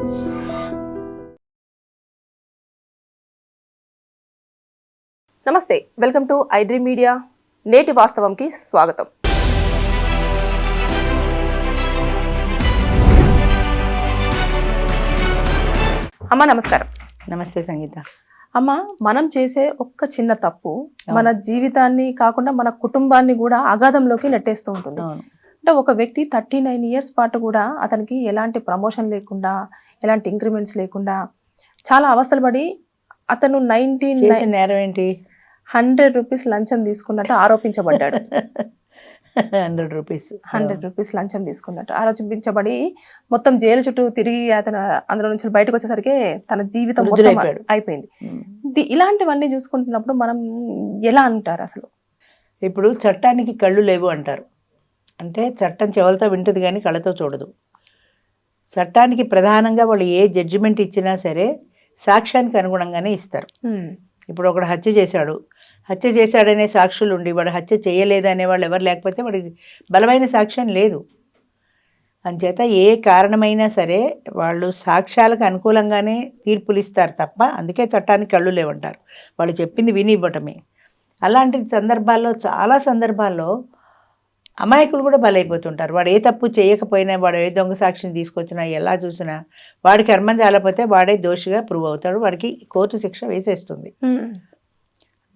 నమస్తే welcome to iDream media. నేటి వాస్తవంకి స్వాగతం. అమ్మ నమస్కారం. నమస్తే సంగీత. అమ్మ మనం చేసే ఒక్క చిన్న తప్పు మన జీవితాన్ని కాకుండా మన కుటుంబాన్ని కూడా అగాధంలోకి నెట్టేస్తూ ఉంటుంది. అంటే ఒక వ్యక్తి థర్టీ నైన్ ఇయర్స్ పాటు కూడా అతనికి ఎలాంటి ప్రమోషన్ లేకుండా ఎలాంటి ఇంక్రిమెంట్స్ లేకుండా చాలా అవస్థలు పడి అతను నైన్టీన్ నేరం ఏంటి? హండ్రెడ్ రూపీస్ లంచం తీసుకున్నట్టు ఆరోపించబడ్డాడు. హండ్రెడ్ రూపీస్ హండ్రెడ్ రూపీస్ లంచం తీసుకున్నట్టు ఆరోపించబడి మొత్తం జైలు చుట్టూ తిరిగి అతను అందులో నుంచి బయటకు వచ్చేసరికి తన జీవితం. అయిపోయింది. ఇది- ఇలాంటివన్నీ చూసుకుంటున్నప్పుడు మనం ఎలా అంటారు అసలు? ఇప్పుడు చట్టానికి కళ్ళు లేవు అంటారు. అంటే చట్టం చెవులతో వింటుంది కానీ కళ్ళతో చూడదు. చట్టానికి ప్రధానంగా వాళ్ళు ఏ జడ్జిమెంట్ ఇచ్చినా సరే సాక్ష్యానికి అనుగుణంగానే ఇస్తారు. ఇప్పుడు ఒకడు హత్య చేశాడు. హత్య చేశాడనే సాక్షులు ఉండి వాడు హత్య చేయలేదనే వాళ్ళు ఎవరు లేకపోతే వాడికి బలమైన సాక్ష్యం లేదు. అంచేత ఏ కారణమైనా సరే వాళ్ళు సాక్ష్యాలకు అనుకూలంగానే తీర్పులు ఇస్తారు తప్ప అందుకే చట్టానికి కళ్ళు లేవంటారు. వాళ్ళు చెప్పింది విని ఇవ్వటమే. అలాంటి సందర్భాల్లో చాలా సందర్భాల్లో అమాయకులు కూడా బలైపోతుంటారు. వాడు ఏ తప్పు చేయకపోయినా వాడు ఏ దొంగ సాక్షిని తీసుకొచ్చినా ఎలా చూసినా వాడికి కర్మం చాలకపోతే వాడే దోషిగా ప్రూవ్ అవుతాడు. వాడికి కోర్టు శిక్ష వేసేస్తుంది.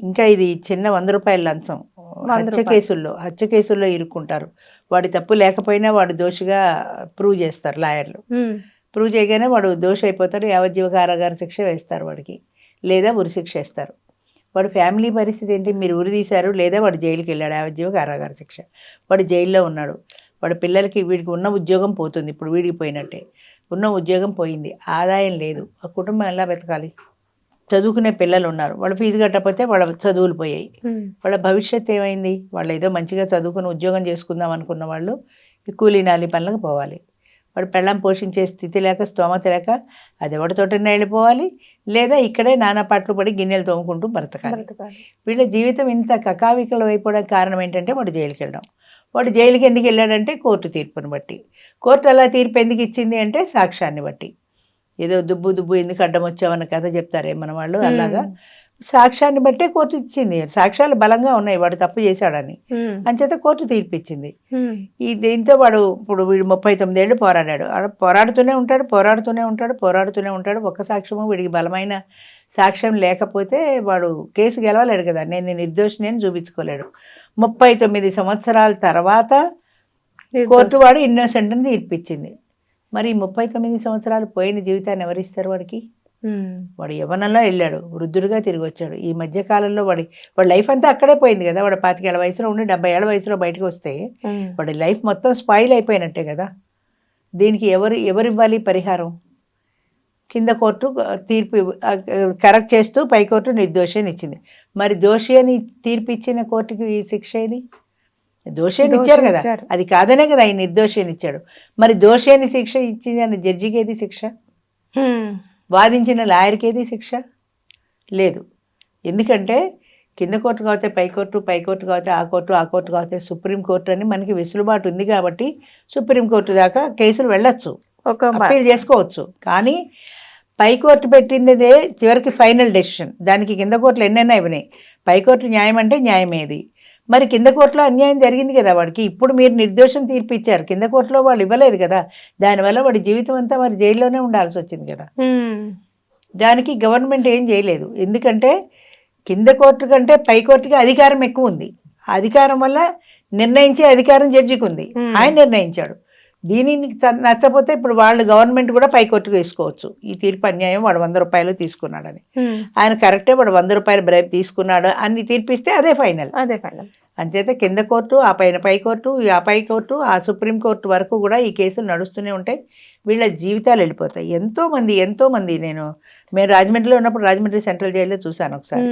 ఇంకా ఇది చిన్న వంద రూపాయల లంచం. హత్య. కేసుల్లో హత్య కేసుల్లో ఇరుక్కుంటారు. వాడి తప్పు లేకపోయినా వాడు దోషిగా ప్రూవ్ చేస్తారు లాయర్లు. ప్రూవ్ చేయగానే వాడు దోషి అయిపోతాడు. యావజ్జీవ కారాగార శిక్ష వేస్తారు వాడికి. లేదా ఉరి శిక్ష వేస్తారు. వాడి ఫ్యామిలీ పరిస్థితి ఏంటి? మీరు ఉరి తీశారు లేదా వాడు జైలుకి వెళ్ళాడు? యావజ్జీవ కారాగార శిక్ష. వాడు జైల్లో ఉన్నాడు. వాడి పిల్లలకి వీడికి ఉన్న ఉద్యోగం పోతుంది. ఇప్పుడు వీడికి పోయినట్టే. ఉన్న ఉద్యోగం పోయింది. ఆదాయం లేదు. ఆ కుటుంబం ఎలా బతకాలి? చదువుకునే పిల్లలు ఉన్నారు. వాళ్ళు ఫీజు కట్టకపోతే వాళ్ళ చదువులు పోయాయి. వాళ్ళ భవిష్యత్తు ఏమైంది? వాళ్ళు ఏదో మంచిగా చదువుకుని ఉద్యోగం చేసుకుందాం అనుకున్న వాళ్ళు ఈ కూలీ నాలి పనులకు పోవాలి. వాడు పెళ్ళం పోషించే స్థితి లేక స్తోమత లేక అది ఎవరితోటైనా వెళ్ళిపోవాలి. లేదా ఇక్కడే నానా పాటలు పడి గిన్నెలు తోముకుంటూ బ్రతకాలి. వీళ్ళ జీవితం ఇంత కకావికలం అయిపోవడానికి కారణం ఏంటంటే వాడు జైలుకి వెళ్ళడం. వాడు జైలుకి ఎందుకు వెళ్ళాడంటే కోర్టు తీర్పుని బట్టి. కోర్టు అలా తీర్పు ఎందుకు ఇచ్చింది అంటే సాక్ష్యాన్ని బట్టి. ఏదో దుబ్బు దుబ్బు ఎందుకు అడ్డం వచ్చామన్న కథ చెప్తారే మన వాళ్ళు. అలాగా సాక్ష్యాన్ని బట్టే కోర్టు ఇచ్చింది. సాక్ష్యాలు బలంగా ఉన్నాయి. వాడు తప్పు చేశాడని. అంచేత కోర్టు తీర్పు ఇచ్చింది ఈ దీంతో వాడు ఇప్పుడు వీడు ముప్పై తొమ్మిదేళ్ళు పోరాడాడు పోరాడుతూనే ఉంటాడు పోరాడుతూనే ఉంటాడు పోరాడుతూనే ఉంటాడు. ఒక్క సాక్ష్యము వీడికి బలమైన సాక్ష్యం లేకపోతే వాడు కేసు గెలవలేడు కదా. నేను నిర్దోషిని అని చూపించుకోలేడు. ముప్పై తొమ్మిది సంవత్సరాల తర్వాత కోర్టు వాడు ఇన్నోసెంట్ అని తీర్పిచ్చింది. మరి ముప్పై తొమ్మిది సంవత్సరాలు పోయిన జీవితాన్ని ఎవరిస్తారు వాడికి? వాడు యవనంలో వెళ్ళాడు వృద్ధుడిగా తిరిగి వచ్చాడు ఈ మధ్య కాలంలో వాడి వాడి లైఫ్ అంతా అక్కడే పోయింది కదా. వాడు పాతికేళ్ళ వయసులో ఉండి డెబ్బై ఏళ్ళ వయసులో బయటకు వస్తే వాడి లైఫ్ మొత్తం స్పాయిల్ అయిపోయినట్టే కదా. దీనికి ఎవరు ఎవరు ఇవ్వాలి పరిహారం? కింద కోర్టు తీర్పు కరెక్ట్ చేస్తూ పై కోర్టు నిర్దోషి అని ఇచ్చింది. మరి దోషి అని తీర్పు ఇచ్చిన కోర్టుకి ఈ శిక్ష ఏది? దోషి అని దోషి ఇచ్చారు కదా. అది కాదనే కదా ఈ నిర్దోషి అని ఇచ్చాడు. మరి దోషి అని శిక్ష ఇచ్చింది అని జడ్జికి ఏది శిక్ష? వాదించిన లాయర్కి ఏది శిక్ష? లేదు. ఎందుకంటే కింద కోర్టు కాకపోతే పై కోర్టు పై కోర్టు కాకపోతే ఆ కోర్టు ఆ కోర్టు కాకపోతే సుప్రీం కోర్టు అని మనకి వెసులుబాటు ఉంది కాబట్టి సుప్రీం కోర్టు దాకా కేసులు వెళ్ళొచ్చు. ఒక అప్పీల్ చేసుకోవచ్చు. కానీ పై కోర్టు పెట్టిందే చివరికి ఫైనల్ డెసిషన్. దానికి కింద కోర్టులు ఎన్నైనా ఇవ్వనాయి పై కోర్టు న్యాయం అంటే న్యాయమేది. మరి కింద కోర్టులో అన్యాయం జరిగింది కదా వాడికి. ఇప్పుడు మీరు నిర్దోషం తీర్పు ఇచ్చారు కింద కోర్టులో వాళ్ళు ఇవ్వలేదు కదా. దానివల్ల వాడి జీవితం అంతా మరి జైల్లోనే ఉండాల్సి వచ్చింది కదా. దానికి గవర్నమెంట్ ఏం చేయలేదు. ఎందుకంటే కింద కోర్టు కంటే పై కోర్టుకి అధికారం ఎక్కువ ఉంది. అధికారం వల్ల నిర్ణయించే అధికారం జడ్జికి ఉంది. ఆయన నిర్ణయించాడు. దీనిని నచ్చపోతే ఇప్పుడు వాళ్ళు గవర్నమెంట్ కూడా పై కోర్టుకు వేసుకోవచ్చు. ఈ తీర్పు అన్యాయం వాడు వంద రూపాయలు తీసుకున్నాడని. ఆయన కరెక్టే వాడు వంద రూపాయలు బ్రైబ్ తీసుకున్నాడు అని తీర్పిస్తే అదే ఫైనల్. అదే ఫైనల్. అంచేత కింద కోర్టు ఆ పైన పై కోర్టు ఆ పై కోర్టు ఆ సుప్రీం కోర్టు వరకు కూడా ఈ కేసులు నడుస్తూనే ఉంటాయి. వీళ్ళ జీవితాలు వెళ్ళిపోతాయి. ఎంతో మంది ఎంతో మంది నేను మేము రాజమండ్రిలో ఉన్నప్పుడు రాజమండ్రి సెంట్రల్ జైల్లో చూశాను ఒకసారి.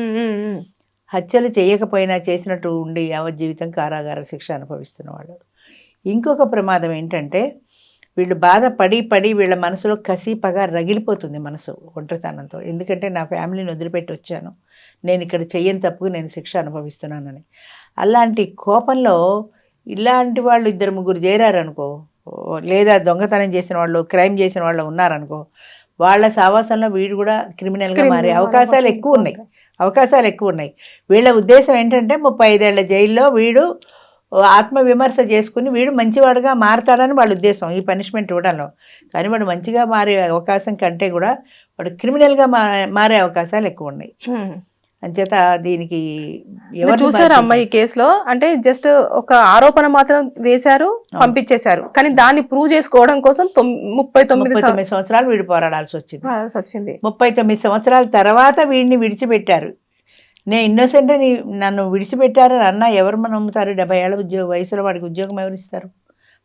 హత్యలు చేయకపోయినా చేసినట్టు ఉండి యావత్ జీవితం కారాగార శిక్ష అనుభవిస్తున్న వాళ్ళు. ఇంకొక ప్రమాదం ఏంటంటే వీళ్ళు బాధ పడి పడి వీళ్ళ మనసులో కసి పగ రగిలిపోతుంది మనసు ఒంటరితనంతో. ఎందుకంటే నా ఫ్యామిలీని వదిలిపెట్టి వచ్చాను. నేను ఇక్కడ చెయ్యని తప్పుకు నేను శిక్ష అనుభవిస్తున్నానని. అలాంటి కోపంలో ఇలాంటి వాళ్ళు ఇద్దరు ముగ్గురు చేరారనుకో లేదా దొంగతనం చేసిన వాళ్ళు క్రైమ్ చేసిన వాళ్ళు ఉన్నారనుకో వాళ్ళ సావాసంలో వీడు కూడా క్రిమినల్గా మారే అవకాశాలు ఎక్కువ ఉన్నాయి. అవకాశాలు ఎక్కువ ఉన్నాయి. వీళ్ళ ఉద్దేశం ఏంటంటే ముప్పై ఐదేళ్ళ జైల్లో వీడు ఆత్మ విమర్శ చేసుకుని వీడు మంచివాడుగా మారతాడని వాళ్ళ ఉద్దేశం ఈ పనిష్మెంట్ ఇవ్వడంలో. కానీ వాడు మంచిగా మారే అవకాశం కంటే కూడా వాడు క్రిమినల్గా మా మారే అవకాశాలు ఎక్కువ ఉన్నాయి. అంచేత దీనికి చూసారా? అమ్మాయి ఈ కేసులో? అంటే జస్ట్ ఒక ఆరోపణ మాత్రం వేశారు పంపించేశారు. కానీ దాన్ని ప్రూవ్ చేసుకోవడం కోసం ముప్పై తొమ్మిది తొమ్మిది సంవత్సరాలు వీడు పోరాడాల్సి వచ్చింది. వచ్చింది. ముప్పై తొమ్మిది సంవత్సరాల తర్వాత వీడిని విడిచిపెట్టారు. నేను ఇన్నోసెంట్ అని నన్ను విడిచిపెట్టారు అని అన్నా ఎవరు మనం నమ్ముతారు? డెబ్బై ఏళ్ళ ఉద్యోగ వయసులో వాడికి ఉద్యోగం ఎవరు ఇస్తారు?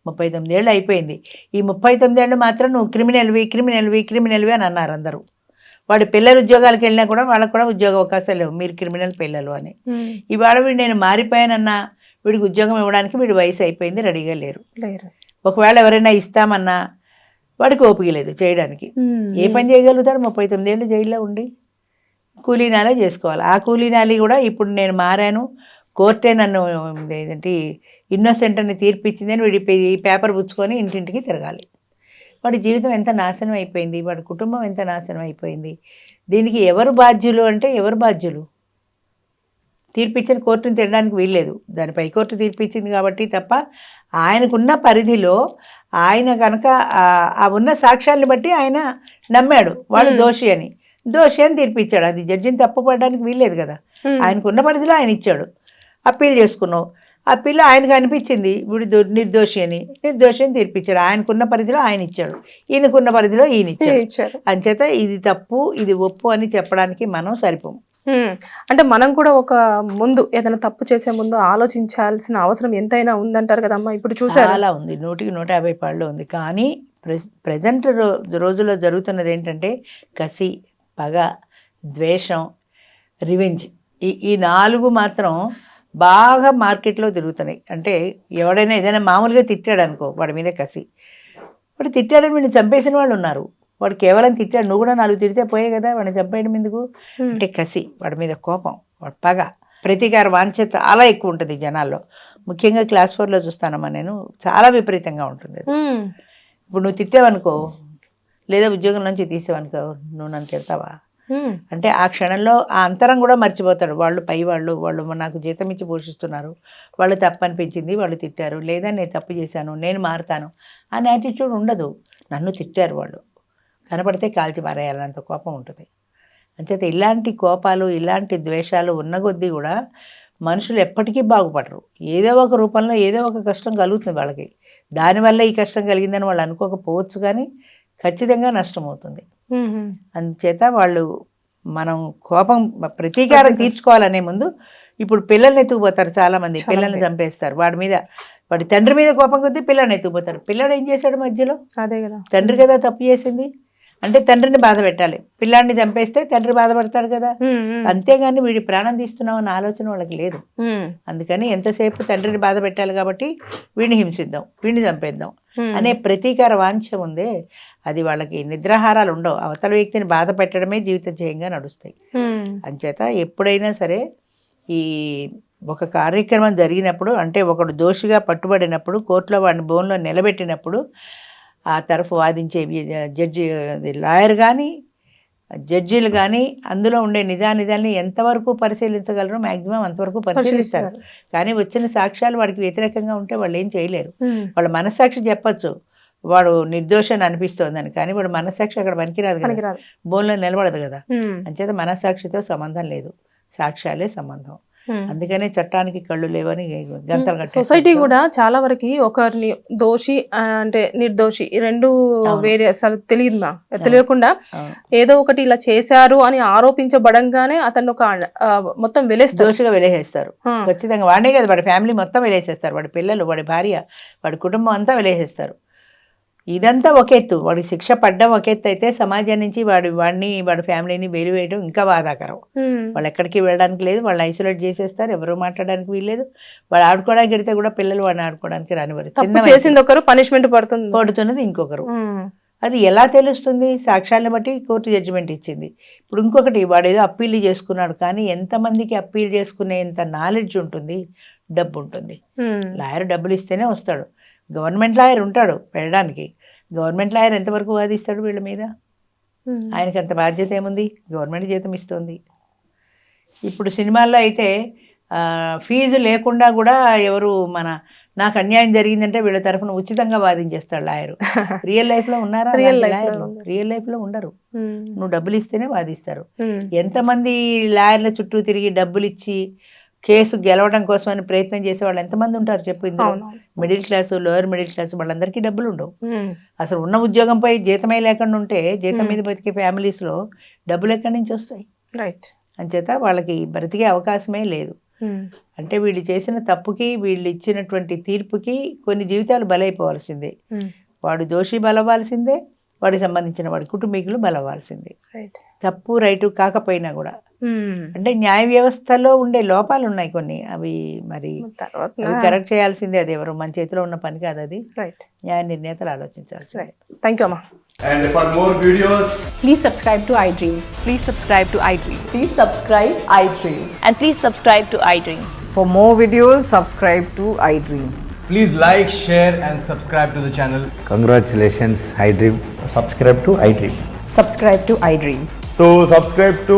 ముప్పై తొమ్మిది ఏళ్ళు అయిపోయింది. ఈ ముప్పై తొమ్మిది ఏళ్ళు మాత్రం నువ్వు క్రిమినల్వి క్రిమినల్వి క్రిమినల్వి అని అన్నారు అందరూ. వాడి పిల్లలు ఉద్యోగాలకు వెళ్ళినా కూడా వాళ్ళకు కూడా ఉద్యోగ అవకాశాలు లేవు. మీరు క్రిమినల్ పిల్లలు అని. ఇవాళ వీడు నేను మారిపోయానన్నా వీడికి ఉద్యోగం ఇవ్వడానికి వీడి వయసు అయిపోయింది రెడీగా లేరు. లేరు. ఒకవేళ ఎవరైనా ఇస్తామన్నా వాడికి ఓపిక లేదు చేయడానికి. ఏ పని చేయగలుగుతాడు? ముప్పై తొమ్మిది ఏళ్ళు జైల్లో ఉండి. కూలీనాలే చేసుకోవాలి. ఆ కూలీనాలి కూడా ఇప్పుడు నేను మారాను. కోర్టే నన్ను ఏంటి ఇన్నోసెంట్ అని తీర్పిచ్చిందని వీడి పే- ఈ పేపర్ పుచ్చుకొని ఇంటింటికి తిరగాలి. వాడి జీవితం ఎంత నాశనం అయిపోయింది వాడి కుటుంబం ఎంత నాశనం అయిపోయింది. దీనికి ఎవరు బాధ్యులు అంటే ఎవరు బాధ్యులు? తీర్పిచ్చిన కోర్టుని తినడానికి వీల్లేదు. దాని పైకోర్టు తీర్పిచ్చింది కాబట్టి తప్ప ఆయనకున్న పరిధిలో ఆయన కనుక ఆ- ఉన్న సాక్ష్యాలను బట్టి ఆయన నమ్మాడు. వాడు. దోషి అని. దోషి అని తీర్పిచ్చాడు. అది జడ్జిని తప్పుపడడానికి వీల్లేదు కదా. ఉమ్. ఆయనకున్న పరిధిలో ఆయన ఇచ్చాడు. అప్పీల్ చేసుకున్నావు. అప్పీల్ ఆయనకు అనిపించింది వీడు దో- నిర్దోషి అని. నిర్దోషి అని తీర్పిచ్చాడు. ఆయనకున్న పరిధిలో ఆయన ఇచ్చాడు. ఈయనకున్న పరిధిలో ఈయన ఇచ్చాడు. అంచేత ఇది తప్పు ఇది ఒప్పు అని చెప్పడానికి మనం సరిపోం. ఉమ్. అంటే మనం కూడా ఒక ముందు ఏదైనా తప్పు చేసే ముందు ఆలోచించాల్సిన అవసరం ఎంతైనా ఉందంటారు కదమ్మా ఇప్పుడు చూసారు? చాలా ఉంది. నూటికి నూట యాభై పాళ్ళు ఉంది. కానీ ప్రజెంట్ రోజుల్లో జరుగుతున్నది ఏంటంటే కసి. పగ ద్వేషం రివెంజ్ ఈ ఈ నాలుగు మాత్రం బాగా మార్కెట్లో తిరుగుతున్నాయి. అంటే ఎవడైనా ఏదైనా మామూలుగా తిట్టాడు అనుకో వాడి మీద కసి. వాడు తిట్టాడని వీడిని చంపేసిన వాళ్ళు ఉన్నారు. వాడు కేవలం తిట్టాడు. నువ్వు కూడా నాలుగు తిడితే పోయే కదా వాడిని చంపేయడం ఎందుకు. అంటే కసి వాడి మీద కోపం వాడి పగ. ప్రతీకార వాంఛ చాలా ఎక్కువ ఉంటుంది జనాల్లో. ముఖ్యంగా క్లాస్ ఫోర్లో చూస్తానమ్మా నేను. చాలా విపరీతంగా ఉంటుంది. ఇప్పుడు నువ్వు తిట్టావనుకో లేదా ఉద్యోగం నుంచి తీసావనుకో నువ్వు నన్ను తిడతావా. అంటే ఆ క్షణంలో ఆ అంతరం కూడా మర్చిపోతాడు. వాళ్ళు పై వాళ్ళు వాళ్ళు నాకు జీతం ఇచ్చి పోషిస్తున్నారు. వాళ్ళు తప్పు అనిపించింది వాళ్ళు తిట్టారు. లేదా నేను తప్పు చేశాను నేను మారుతాను అనే యాటిట్యూడ్ ఉండదు. నన్ను తిట్టారు వాళ్ళు. కనపడితే కాల్చి మారేయాలన్నంత కోపం ఉంటుంది. అంచేత ఇలాంటి కోపాలు ఇలాంటి ద్వేషాలు ఉన్న కొద్దీ కూడా మనుషులు ఎప్పటికీ బాగుపడరు. ఏదో ఒక రూపంలో ఏదో ఒక కష్టం కలుగుతుంది వాళ్ళకి. దానివల్ల ఈ కష్టం కలిగిందని వాళ్ళు అనుకోకపోవచ్చు కానీ ఖచ్చితంగా నష్టం అవుతుంది ఉమ్. అందుచేత వాళ్ళు మనం కోపం ప్రతీకారం తీర్చుకోవాలనే ముందు ఇప్పుడు పిల్లల్ని ఎత్తుకుపోతారు చాలా మంది పిల్లల్ని. చంపేస్తారు. వాడి మీద వాడి తండ్రి మీద కోపం కొద్దీ పిల్లల్ని ఎత్తుకుపోతారు. పిల్లాడు ఏం చేశాడు మధ్యలో? అదే కదా. తండ్రి కదా తప్పు చేసింది? అంటే తండ్రిని బాధ పెట్టాలి పిల్లాడిని చంపేస్తే తండ్రి బాధపడతాడు కదా. అంతేగాని వీడి ప్రాణం తీస్తున్నాం అన్న ఆలోచన వాళ్ళకి లేదు. అందుకని ఎంతసేపు తండ్రిని బాధ పెట్టాలి కాబట్టి వీడిని హింసిద్దాం వీడిని చంపేద్దాం. అనే ప్రతీకార వాంఛ ఉందే అది వాళ్ళకి నిద్రాహారాలు ఉండవు అవతల వ్యక్తిని బాధ పెట్టడమే జీవిత ధ్యేయంగా నడుస్తాయి. అంచేత ఎప్పుడైనా సరే ఈ ఒక కార్యక్రమం జరిగినప్పుడు అంటే ఒకడు దోషిగా పట్టుబడినప్పుడు కోర్టులో వాడిని బోన్లో నిలబెట్టినప్పుడు ఆ తరఫు వాదించే జడ్జి లాయర్ కానీ జడ్జీలు కానీ అందులో ఉండే నిజానిజాల్ని ఎంతవరకు పరిశీలించగలరో మ్యాక్సిమం అంతవరకు పరిశీలిస్తారు. కానీ వచ్చిన సాక్ష్యాలు వాడికి వ్యతిరేకంగా ఉంటే వాళ్ళు ఏం చేయలేరు. వాళ్ళ మనస్సాక్షి చెప్పొచ్చు వాడు నిర్దోషాన్ని అనిపిస్తోందని కానీ వాడు మనస్సాక్షి అక్కడ పనికిరాదు కదా బోన్లో నిలబడదు కదా. అంచేత మనస్సాక్షితో సంబంధం లేదు సాక్ష్యాలే సంబంధం. అందుకనే చట్టానికి కళ్ళు లేవని. సొసైటీ కూడా చాలా వరకు ఒకరిని దోషి అంటే నిర్దోషి ఈ రెండు. వేరే అసలు తెలియదు మా తెలియకుండా. ఏదో ఒకటి ఇలా చేశారు అని ఆరోపించబడంగానే అతను ఒక మొత్తం వెలేస్తారు. దోషిగా వెలేసేస్తారు. ఆ, ఖచ్చితంగా వాడే కదా వాడి ఫ్యామిలీ మొత్తం వెలేసేస్తారు. వాడి పిల్లలు వాడి భార్య వాడి కుటుంబం అంతా వెలేసేస్తారు. ఇదంతా ఒక ఎత్తు. వాడికి శిక్ష పడ్డం ఒక ఎత్తు అయితే సమాజం నుంచి వాడి వాడిని వాడి ఫ్యామిలీని వెలివేయడం ఇంకా బాధాకరం. వాళ్ళు ఎక్కడికి వెళ్ళడానికి లేదు. వాళ్ళు ఐసోలేట్ చేసేస్తారు. ఎవరు మాట్లాడడానికి వీల్లేదు. వాళ్ళు ఆడుకోవడానికి వెడితే కూడా పిల్లలు వాడిని ఆడుకోవడానికి రానివారు చిన్న చేసింది ఒకరు పనిష్మెంట్ పడుతుంది. పడుతున్నది ఇంకొకరు. అది ఎలా తెలుస్తుంది? సాక్ష్యాలను బట్టి కోర్టు జడ్జిమెంట్ ఇచ్చింది. ఇప్పుడు ఇంకొకటి వాడు ఏదో అప్పీల్ చేసుకున్నాడు కానీ ఎంతమందికి అప్పీల్ చేసుకునే ఎంత నాలెడ్జ్ ఉంటుంది? డబ్బు ఉంటుంది. లాయర్ డబ్బులు ఇస్తేనే వస్తాడు. గవర్నమెంట్ లాయర్ ఉంటాడు వెళ్ళడానికి. గవర్నమెంట్ లాయర్ ఎంతవరకు వాదిస్తాడు వీళ్ళ మీద. ఆయనకి అంత బాధ్యత ఏముంది గవర్నమెంట్ జీతం ఇస్తుంది ఇప్పుడు సినిమాల్లో అయితే ఫీజు లేకుండా కూడా ఎవరు మన నాకు అన్యాయం జరిగిందంటే వీళ్ళ తరఫున ఉచితంగా వాదించేస్తాడు లాయరు రియల్ లైఫ్లో ఉన్నారా Real అలాంటి life లో లాయర్లు ఉండరు. రియల్ లైఫ్లో ఉండరు ఉమ్. నువ్వు డబ్బులు ఇస్తేనే వాదిస్తారు. ఎంతమంది లాయర్ల చుట్టూ తిరిగి డబ్బులు ఇచ్చి కేసు గెలవడం కోసం అని ప్రయత్నం చేసే వాళ్ళు ఎంతమంది ఉంటారు చెప్పు ఇందులో middle class lower middle class వాళ్ళందరికీ డబ్బులు ఉండవు. అసలు ఉన్న ఉద్యోగంపై జీతమే లేకుండా ఉంటే జీతం. మీద బతికే ఫ్యామిలీస్లో డబ్బులు ఎక్కడి నుంచి వస్తాయి రైట్ అంచేత వాళ్ళకి బ్రతికే అవకాశమే లేదు. అంటే వీళ్ళు చేసిన తప్పుకి వీళ్ళు ఇచ్చినటువంటి తీర్పుకి కొన్ని జీవితాలు బలైపోవాల్సిందే. వాడు దోషి బలవ్వాల్సిందే వాడికి సంబంధించిన వాడి కుటుంబీకులు బలవ్వాల్సిందే తప్పు రైటు కాకపోయినా కూడా. అంటే న్యాయ వ్యవస్థలో ఉండే లోపాలు ఉన్నాయి కొన్ని. అవి మరి తర్వాత కరెక్ట్ చేయాల్సిందే అది ఎవరు మన చేతిలో ఉన్న పని కాదు అది. రైట్ న్యాయ నిర్ణేతలు ఆలోచించాల్సి థ్యాంక్ యూ అమ్మా. Please subscribe to iDream please subscribe to iDream please subscribe iDream and please subscribe to iDream for more videos subscribe to iDream please like share and subscribe to channel congratulations iDream so subscribe to